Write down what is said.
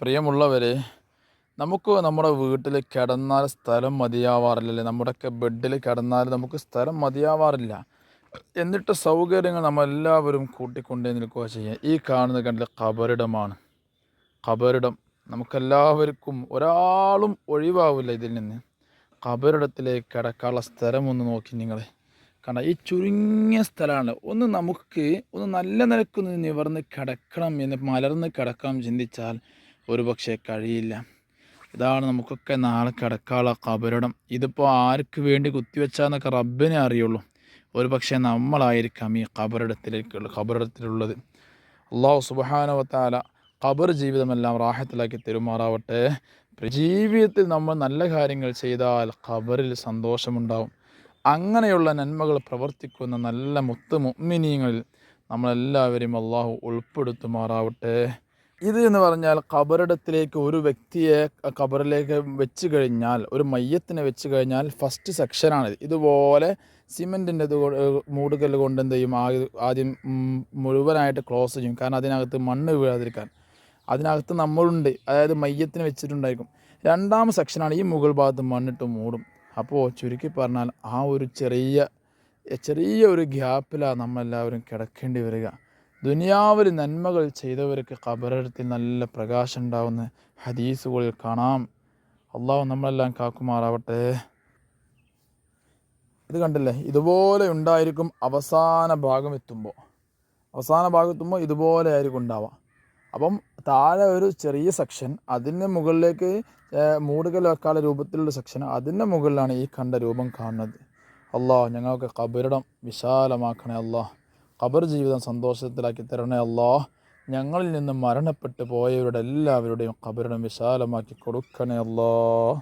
പ്രിയമുള്ളവരെ നമുക്ക് നമ്മുടെ വീട്ടിൽ കിടന്നാൽ സ്ഥലം മതിയാവാറില്ലല്ലേ? നമ്മുടെയൊക്കെ ബെഡിൽ കിടന്നാൽ നമുക്ക് സ്ഥലം മതിയാവാറില്ല. എന്നിട്ട് സൗകര്യങ്ങൾ നമ്മളെല്ലാവരും കൂട്ടിക്കൊണ്ടേ നിൽക്കുക ചെയ്യുക ഈ കാണുന്ന കണ്ടില്ല കബറിടമാണ് കബറിടം നമുക്കെല്ലാവർക്കും ഒരാളും ഒഴിവാവില്ല ഇതിൽ നിന്ന്. കബറിടത്തിലേക്ക് കിടക്കാനുള്ള സ്ഥലം ഒന്ന് നോക്കി നിങ്ങൾ കാരണം ഈ ചുരുങ്ങിയ സ്ഥലമാണ്. ഒന്ന് നമുക്ക് ഒന്ന് നല്ല നിലക്കൊന്ന് നിവർന്ന് കിടക്കണം എന്ന് മലർന്ന് കിടക്കാം ചിന്തിച്ചാൽ ഒരു പക്ഷേ കഴിയില്ല. ഇതാണ് നമുക്കൊക്കെ നാളെ കിടക്കാനുള്ള കബരിടം ഇതിപ്പോൾ ആർക്ക് വേണ്ടി കുത്തിവെച്ചാന്നൊക്കെ റബ്ബിനെ അറിയുള്ളൂ. ഒരു പക്ഷേ നമ്മളായിരിക്കാം ഈ കബറിടത്തിലേക്കുള്ള കബറിടത്തിലുള്ളത്. അള്ളാഹു സുബാനവത്താല ഖബർ ജീവിതമെല്ലാം റാഹത്തിലാക്കി തെരുമാറാവട്ടെ. ജീവിതത്തിൽ നമ്മൾ നല്ല കാര്യങ്ങൾ ചെയ്താൽ ഖബറിൽ സന്തോഷമുണ്ടാവും. അങ്ങനെയുള്ള നന്മകൾ പ്രവർത്തിക്കുന്ന നല്ല മുത്ത് മുഅ്മിനീങ്ങളിൽ നമ്മളെല്ലാവരെയും അള്ളാഹു ഉൾപ്പെടുത്തുമാറാവട്ടെ. ഇത് എന്ന് പറഞ്ഞാൽ ഖബറിടത്തിലേക്ക് ഒരു വ്യക്തിയെ ഖബറിലേക്ക് വെച്ച് കഴിഞ്ഞാൽ ഒരു മയ്യത്തിനെ വെച്ച് കഴിഞ്ഞാൽ ഫസ്റ്റ് സെക്ഷനാണിത് ഇതുപോലെ സിമെന്റിന്റെ ഇത് മൂടുകല്ല് കൊണ്ട് എന്ത് ചെയ്യും? ആദ്യം മുഴുവനായിട്ട് ക്ലോസ് ചെയ്യും. കാരണം അതിനകത്ത് മണ്ണ് വീഴാതിരിക്കാൻ. അതിനകത്ത് നമ്മളുണ്ട്. അതായത് മയ്യത്തിന് വെച്ചിട്ടുണ്ടായിരിക്കും. രണ്ടാം സെക്ഷനാണ് ഈ മുകൾ ഭാഗത്ത് മണ്ണിട്ട് മൂടും. അപ്പോൾ ചുരുക്കി പറഞ്ഞാൽ ആ ഒരു ചെറിയ ചെറിയ ഒരു ഗ്യാപ്പിലാണ് നമ്മളെല്ലാവരും കിടക്കേണ്ടി വരിക. ദുനിയാവിൽ നന്മകൾ ചെയ്തവർക്ക് ഖബറത്തിൽ നല്ല പ്രകാശം ഉണ്ടാവുന്ന ഹദീസുകളിൽ കാണാം. അള്ളാഹു നമ്മളെല്ലാം കാക്കുമാറാവട്ടെ. ഇത് കണ്ടില്ലേ? ഇതുപോലെ ഉണ്ടായിരിക്കും അവസാന ഭാഗം എത്തുമ്പോൾ. അവസാന ഭാഗം എത്തുമ്പോൾ ഇതുപോലെ ആയിരിക്കും ഉണ്ടാവുക. അപ്പം താഴെ ഒരു ചെറിയ സെക്ഷൻ അതിന്റെ മുകളിലേക്ക് മൂടുകൽ വെക്കാളെ രൂപത്തിലുള്ള സെക്ഷൻ അതിന്റെ മുകളിലാണ് ഈ കണ്ട രൂപം കാണുന്നത്. അള്ളാഹ് ഞങ്ങൾക്ക് കബരിടം വിശാലമാക്കണേ അള്ളാഹ്. ഖബർ ജീവിതം സന്തോഷത്തിലാക്കി തരണേ അല്ലാ ഞങ്ങളിൽ നിന്ന് മരണപ്പെട്ടു പോയവരുടെ എല്ലാവരുടെയും ഖബറിടം വിശാലമാക്കി കൊടുക്കണേ അള്ളാഹ്